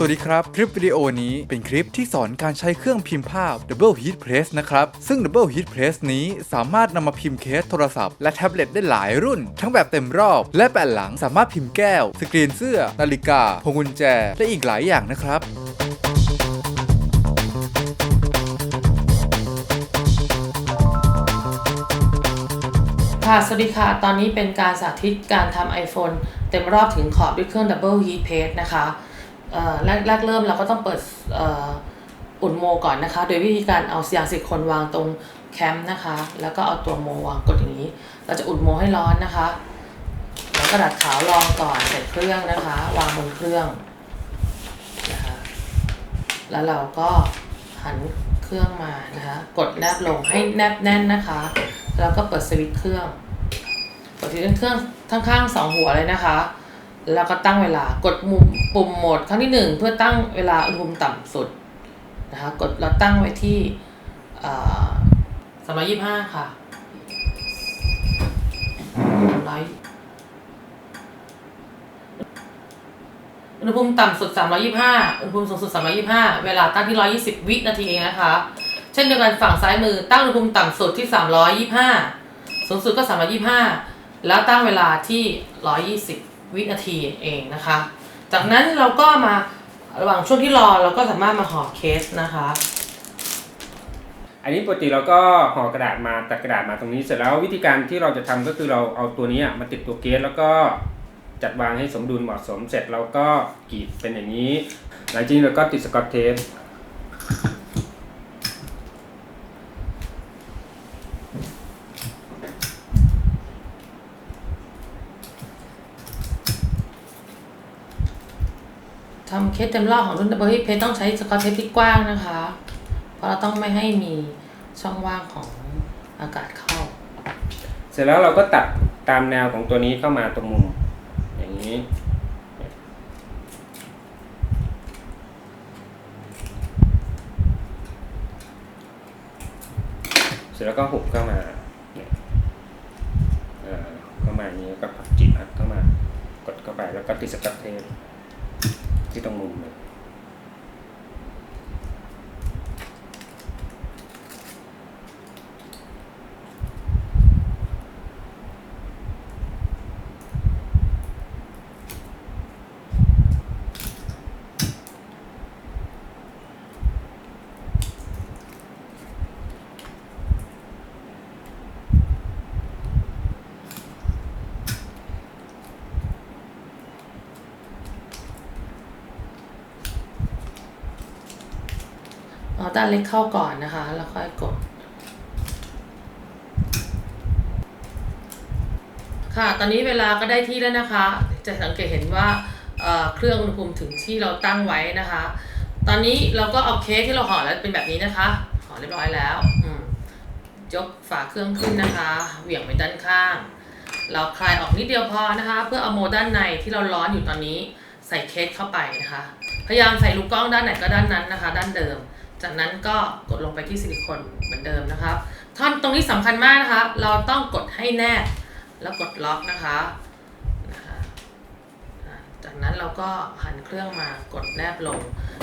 สวัสดีครับ คลิปวิดีโอนี้เป็นคลิปที่สอนการใช้เครื่องพิมพ์ภาพ Double Heat Press นะครับ ซึ่ง Double Heat Press นี้สามารถนำมาพิมพ์เคสโทรศัพท์และแท็บเล็ตได้หลายรุ่น ทั้งแบบเต็มรอบ และแผ่นหลังสามารถพิมพ์แก้ว สกรีนเสื้อ นาฬิกาพวงกุญแจ และอีกหลายอย่างนะครับค่ะสวัสดีค่ะ ตอนนี้เป็นการสาธิตการทำ iPhone เต็มรอบถึงขอบด้วยเครื่อง Double Heat Press นะคะ แรกแรกเริ่มเราก็ต้องเปิดอุ่นโมก่อนนะคะ โดยวิธีการเอายางสิลิโคนวางตรงแคมป์นะคะ แล้วก็เอาตัวโมวางกดอย่างนี้ เราจะอุ่นโมให้ร้อนนะคะ แล้วกระดาษขาวรองก่อนใส่เครื่องนะคะ วางบนเครื่องนะคะ แล้วเราก็หันเครื่องมานะคะ กดแนบลงให้แนบแน่นนะคะ แล้วก็เปิดสวิตช์เครื่องกดที่เครื่องข้างๆสองหัวเลยนะคะ แล้วก็ตั้งเวลากดมุม ปุ่มโหมดครั้งที่หนึ่งเพื่อตั้งเวลาอุณหภูมิต่ำสุดนะคะกดเราตั้งไว้ที่สามร้อยยี่ห้าค่ะร้อยอุณหภูมิต่ำสุด 325 อุณหภูมิสูงสุด 325 เวลาตั้งที่ 120 วินาทีเองนะคะ เช่นเดียวกันฝั่งซ้ายมือตั้งอุณหภูมิต่ำสุดที่ 325 สูงสุดก็ 325 แล้วตั้งเวลาที่ 120 วินาทีเองนะคะ จากนั้นเราก็มาระหว่างช่วงที่รอเราก็สามารถมาห่อเคสนะคะ อันนี้ปกติเราก็ห่อกระดาษมาตัดกระดาษมาตรงนี้เสร็จแล้ววิธีการที่เราจะทำก็คือเราเอาตัวนี้มาติดตัวเคสแล้วก็จัดวางให้สมดุลเหมาะสมเสร็จเราก็กรีดเป็นอย่างนี้ หลังจากนี้เราก็ติดสกอตเทป ทำเคสเต็มรอบของรุ่น Double Heat Press ต้องใช้สกอตเทปที่กว้างนะคะ เพราะเราต้องไม่ให้มีช่องว่างของอากาศเข้า เสร็จแล้วเราก็ตัดตามแนวของตัวนี้เข้ามาตรงมุม อย่างนี้เสร็จแล้วก็หุบเข้ามาเนี่ยเข้ามาอย่างนี้ก็พับจีบพับเข้ามากดเข้าไปแล้วก็ติดสกัดเทป ที่ตรง เลยเอาด้านเล็กเข้าก่อนนะคะ แล้วค่อยกด ค่ะ ตอนนี้เวลาก็ได้ที่แล้วนะคะ จะสังเกตเห็นว่าเเครื่องอุณหภูมิถึงที่เราตั้งไว้นะคะ ตอนนี้เราก็เอาเค้กที่เราห่อแล้วเป็นแบบนี้นะคะ ห่อเรียบร้อยแล้วยกฝาเครื่องขึ้นนะคะ เหวี่ยงไปด้านข้าง เราคลายออกนิดเดียวพอนะคะ เพื่อเอาโมด้านในที่เราร้อนอยู่ตอนนี้ ใส่เคสเข้าไปนะคะ พยายามใส่ลูกกล้องด้านไหนก็ด้านนั้นนะคะ ด้านเดิม จากนั้นก็กดลงไปที่ซิลิโคนเหมือนเดิมนะครับ ท่อนตรงนี้สำคัญมากนะคะ เราต้องกดให้แนบแล้วกดล็อกนะคะนะคะจากนั้นเราก็หันเครื่องมากดแนบลง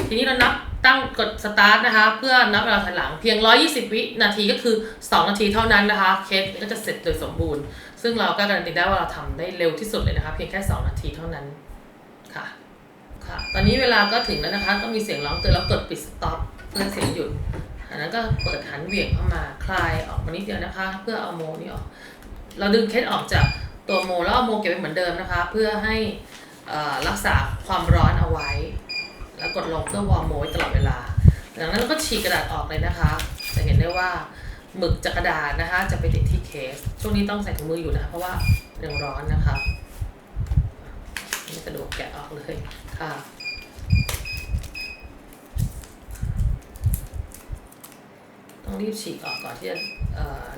ทีนี้เรานับตั้งกดสตาร์ทนะคะ เพื่อนับเวลาถอยหลังเพียง 120 วินาทีก็คือ 2 นาทีเท่านั้นนะคะ เคสก็จะเสร็จโดยสมบูรณ์ ซึ่งเราก็การันตีได้ว่าเราทำได้เร็วที่สุดเลยนะคะ เพียงแค่ 2 นาทีเท่านั้นค่ะค่ะ ตอนนี้เวลาก็ถึงแล้วนะคะต้องมีเสียงร้องเตือนแล้วกดปิดสต็อป เพื่อเสียงหยุดจากนั้นก็เปิดหันเหวี่ยงเข้ามาคลายออกมานิดเดียวนะคะ เพื่อเอาโมนี่ออก เราดึงเคสออกจากตัวโมแล้วเอาโมเก็บไว้เหมือนเดิมนะคะ เพื่อให้รักษาความร้อนเอาไว้ แล้วกดลงเพื่อวอร์มโมตลอดเวลาจากนั้นเราก็ฉีกกระดาษออกเลยนะคะ จะเห็นได้ว่าหมึกจากกระดาษนะคะ จะไปติดที่เคส ช่วงนี้ต้องใส่ถุงมืออยู่นะคะเพราะว่ายังร้อนนะคะไม่สะดวกแกะออกเลยค่ะ ต้องรีบฉีกออกก่อนที่จะ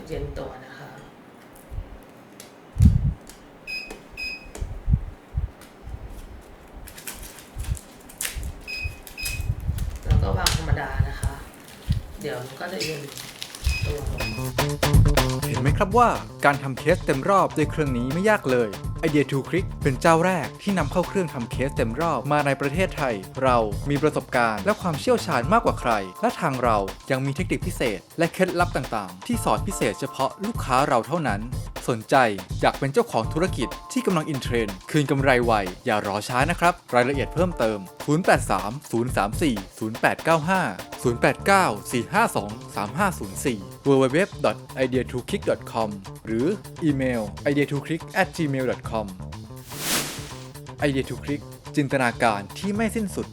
เย็นตัวนะคะ แล้วก็วางธรรมดานะคะ เดี๋ยวมันก็จะเย็นตัว เห็นไหมครับว่าการทำเคสเต็มรอบด้วยเครื่องนี้ไม่ยากเลยไอ Idea to Click เป็นเจ้าแรกที่นำเข้าเครื่องทำเคสเต็มรอบมาในประเทศไทย เรามีประสบการณ์และความเชี่ยวชาญมากกว่าใคร และทางเรายังมีเทคนิคพิเศษ และเคล็ดลับต่างๆ ที่สอนพิเศษเฉพาะลูกค้าเราเท่านั้น สนใจอยากเป็นเจ้าของธุรกิจที่กำลังอินเทรนด์คืนกำไรไวอย่ารอช้านะครับ รายละเอียดเพิ่มเติม 08303408950894523504 www.ideatoklick.com หรืออีเมล i d e a t o k i c k g m a i l c o m .com ไอเดียทุกคลิกจินตนาการที่ไม่สิ้นสุด